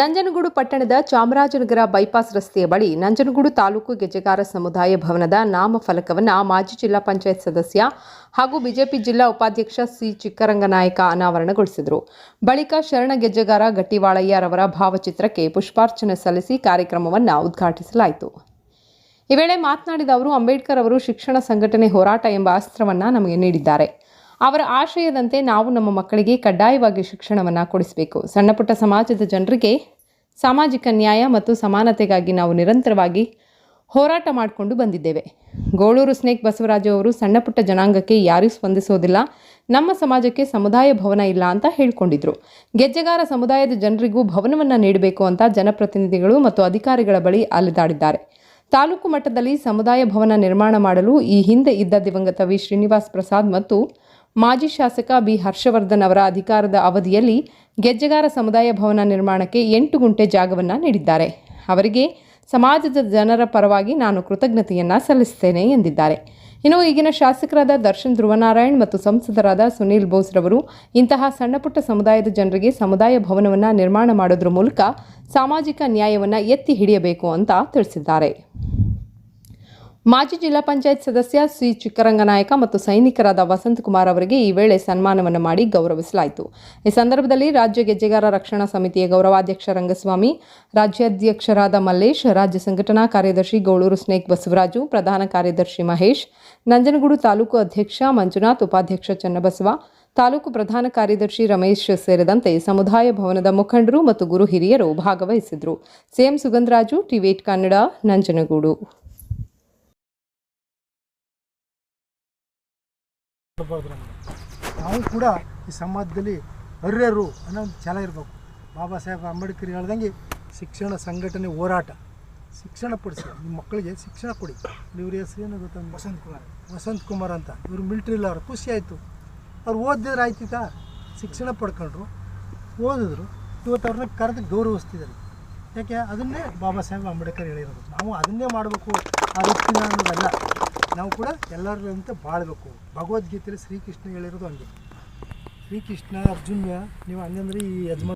ನಂಜನಗೂಡು ಪಟ್ಟಣದ ಚಾಮರಾಜನಗರ ಬೈಪಾಸ್ ರಸ್ತೆಯ ಬಳಿ ನಂಜನಗೂಡು ತಾಲೂಕು ಗೆಜಗಾರ ಸಮುದಾಯ ಭವನದ ನಾಮಫಲಕವನ್ನು ಮಾಜಿ ಜಿಲ್ಲಾ ಪಂಚಾಯತ್ ಸದಸ್ಯ ಹಾಗೂ ಬಿಜೆಪಿ ಜಿಲ್ಲಾ ಉಪಾಧ್ಯಕ್ಷ ಸಿ ಚಿಕ್ಕರಂಗನಾಯಕ ಅನಾವರಣಗೊಳಿಸಿದರು. ಬಳಿಕ ಶರಣ ಗೆಜ್ಜೆಗಾರ ಗಟ್ಟಿವಾಳಯ್ಯರವರ ಭಾವಚಿತ್ರಕ್ಕೆ ಪುಷ್ಪಾರ್ಚನೆ ಸಲ್ಲಿಸಿ ಕಾರ್ಯಕ್ರಮವನ್ನು ಉದ್ಘಾಟಿಸಲಾಯಿತು. ಈ ವೇಳೆ ಮಾತನಾಡಿದ ಅವರು, ಅಂಬೇಡ್ಕರ್ ಅವರು ಶಿಕ್ಷಣ ಸಂಘಟನೆ ಹೋರಾಟ ಎಂಬ ಅಸ್ತ್ರವನ್ನು ನಮಗೆ ನೀಡಿದ್ದಾರೆ. ಅವರ ಆಶಯದಂತೆ ನಾವು ನಮ್ಮ ಮಕ್ಕಳಿಗೆ ಕಡ್ಡಾಯವಾಗಿ ಶಿಕ್ಷಣವನ್ನು ಕೊಡಿಸಬೇಕು. ಸಣ್ಣಪುಟ್ಟ ಸಮಾಜದ ಜನರಿಗೆ ಸಾಮಾಜಿಕ ನ್ಯಾಯ ಮತ್ತು ಸಮಾನತೆಗಾಗಿ ನಾವು ನಿರಂತರವಾಗಿ ಹೋರಾಟ ಮಾಡಿಕೊಂಡು ಬಂದಿದ್ದೇವೆ. ಗೋಳೂರು ಸ್ನೇಕ್ ಬಸವರಾಜು ಅವರು ಸಣ್ಣಪುಟ್ಟ ಜನಾಂಗಕ್ಕೆ ಯಾರೂ ಸ್ಪಂದಿಸೋದಿಲ್ಲ, ನಮ್ಮ ಸಮಾಜಕ್ಕೆ ಸಮುದಾಯ ಭವನ ಇಲ್ಲ ಅಂತ ಹೇಳಿಕೊಂಡಿದ್ರು. ಗೆಜ್ಜೆಗಾರ ಸಮುದಾಯದ ಜನರಿಗೂ ಭವನವನ್ನು ನೀಡಬೇಕು ಅಂತ ಜನಪ್ರತಿನಿಧಿಗಳು ಮತ್ತು ಅಧಿಕಾರಿಗಳ ಬಳಿ ಅಲೆದಾಡಿದ್ದಾರೆ. ತಾಲೂಕು ಮಟ್ಟದಲ್ಲಿ ಸಮುದಾಯ ಭವನ ನಿರ್ಮಾಣ ಮಾಡಲು ಈ ಹಿಂದೆ ಇದ್ದ ದಿವಂಗತ ವಿ. ಶ್ರೀನಿವಾಸ್ ಪ್ರಸಾದ್ ಮತ್ತು ಮಾಜಿ ಶಾಸಕ ಬಿ ಹರ್ಷವರ್ಧನ್ ಅವರ ಅಧಿಕಾರದ ಅವಧಿಯಲ್ಲಿ ಗೆಜ್ಜೆಗಾರ ಸಮುದಾಯ ಭವನ ನಿರ್ಮಾಣಕ್ಕೆ ಎಂಟು ಗುಂಟೆ ಜಾಗವನ್ನು ನೀಡಿದ್ದಾರೆ. ಅವರಿಗೆ ಸಮಾಜದ ಜನರ ಪರವಾಗಿ ನಾನು ಕೃತಜ್ಞತೆಯನ್ನು ಸಲ್ಲಿಸುತ್ತೇನೆ ಎಂದಿದ್ದಾರೆ. ಇನ್ನು ಈಗಿನ ಶಾಸಕರಾದ ದರ್ಶನ್ ಧ್ರುವನಾರಾಯಣ್ ಮತ್ತು ಸಂಸದರಾದ ಸುನೀಲ್ ಬೋಸ್ ರವರು ಇಂತಹ ಸಣ್ಣಪುಟ್ಟ ಸಮುದಾಯದ ಜನರಿಗೆ ಸಮುದಾಯ ಭವನವನ್ನು ನಿರ್ಮಾಣ ಮಾಡೋದ್ರ ಮೂಲಕ ಸಾಮಾಜಿಕ ನ್ಯಾಯವನ್ನು ಎತ್ತಿ ಹಿಡಿಯಬೇಕು ಅಂತ ತಿಳಿಸಿದ್ದಾರೆ. ಮಾಜಿ ಜಿಲ್ಲಾ ಪಂಚಾಯತ್ ಸದಸ್ಯ ಸಿ ಚಿಕ್ಕರಂಗನಾಯಕ ಮತ್ತು ಸೈನಿಕರಾದ ವಸಂತಕುಮಾರ್ ಅವರಿಗೆ ಈ ವೇಳೆ ಸನ್ಮಾನವನ್ನು ಮಾಡಿ ಗೌರವಿಸಲಾಯಿತು. ಈ ಸಂದರ್ಭದಲ್ಲಿ ರಾಜ್ಯ ಗೆಜ್ಜೆಗಾರ ರಕ್ಷಣಾ ಸಮಿತಿಯ ಗೌರವಾಧ್ಯಕ್ಷ ರಂಗಸ್ವಾಮಿ, ರಾಜ್ಯಾಧ್ಯಕ್ಷರಾದ ಮಲ್ಲೇಶ್, ರಾಜ್ಯ ಸಂಘಟನಾ ಕಾರ್ಯದರ್ಶಿ ಗೌಳೂರು ಸ್ನೇಕ್ ಬಸವರಾಜು, ಪ್ರಧಾನ ಕಾರ್ಯದರ್ಶಿ ಮಹೇಶ್, ನಂಜನಗೂಡು ತಾಲೂಕು ಅಧ್ಯಕ್ಷ ಮಂಜುನಾಥ್, ಉಪಾಧ್ಯಕ್ಷ ಚನ್ನಬಸವ, ತಾಲೂಕು ಪ್ರಧಾನ ಕಾರ್ಯದರ್ಶಿ ರಮೇಶ್ ಸೇರಿದಂತೆ ಸಮುದಾಯ ಭವನದ ಮುಖಂಡರು ಮತ್ತು ಗುರು ಹಿರಿಯರು ಭಾಗವಹಿಸಿದ್ರು. ಸಿಎಂ ಸುಗಂಧರಾಜು ಟಿವೇಟ್ ಕನ್ನಡ, ನಂಜನಗೂಡು. ನಾವು ಕೂಡ ಈ ಸಮಾಜದಲ್ಲಿ ಅರ್ಯರು ಅನ್ನೋ ಒಂದು ಛಲ ಇರಬೇಕು. ಬಾಬಾ ಸಾಹೇಬ್ ಅಂಬೇಡ್ಕರ್ ಹೇಳ್ದಂಗೆ ಶಿಕ್ಷಣ ಸಂಘಟನೆ ಹೋರಾಟ. ಶಿಕ್ಷಣ ಪಡಿಸಿ ನಿಮ್ಮ ಮಕ್ಕಳಿಗೆ ಶಿಕ್ಷಣ ಕೊಡಿ. ಇವ್ರ ಹೆಸರು ಏನು ಗೊತ್ತ? ವಸಂತ್ ಕುಮಾರ್. ವಸಂತ್ ಕುಮಾರ್ ಅಂತ. ಇವರು ಮಿಲ್ಟ್ರಿ ಇಲ್ಲ ಅವ್ರು. ಖುಷಿ ಆಯಿತು. ಅವ್ರು ಓದಿದ್ರೆ ಆಯ್ತಿತ್ತ ಶಿಕ್ಷಣ ಪಡ್ಕೊಂಡ್ರು. ಓದಿದ್ರು. ಇವತ್ತು ಅವ್ರನ್ನ ಕರೆದು ಗೌರವಿಸ್ತಿದ್ದಾರೆ. ಯಾಕೆ? ಅದನ್ನೇ ಬಾಬಾ ಸಾಹೇಬ್ ಅಂಬೇಡ್ಕರ್ ಹೇಳಿರೋದು. ನಾವು ಅದನ್ನೇ ಮಾಡಬೇಕು ಆ ವೃತ್ತಿನ ಅನ್ನೋದಲ್ಲ. ನಾವು ಕೂಡ ಎಲ್ಲರಂತೆ ಬಾಳಬೇಕು. ಭಗವದ್ಗೀತೆಯಲ್ಲಿ ಶ್ರೀಕೃಷ್ಣ ಹೇಳಿರೋದು ಹಂಗೆ. ಶ್ರೀಕೃಷ್ಣ ಅರ್ಜುನ್ಯ ನೀವು ಹಂಗಂದ್ರೆ ಈ ಯಜಮಾನ್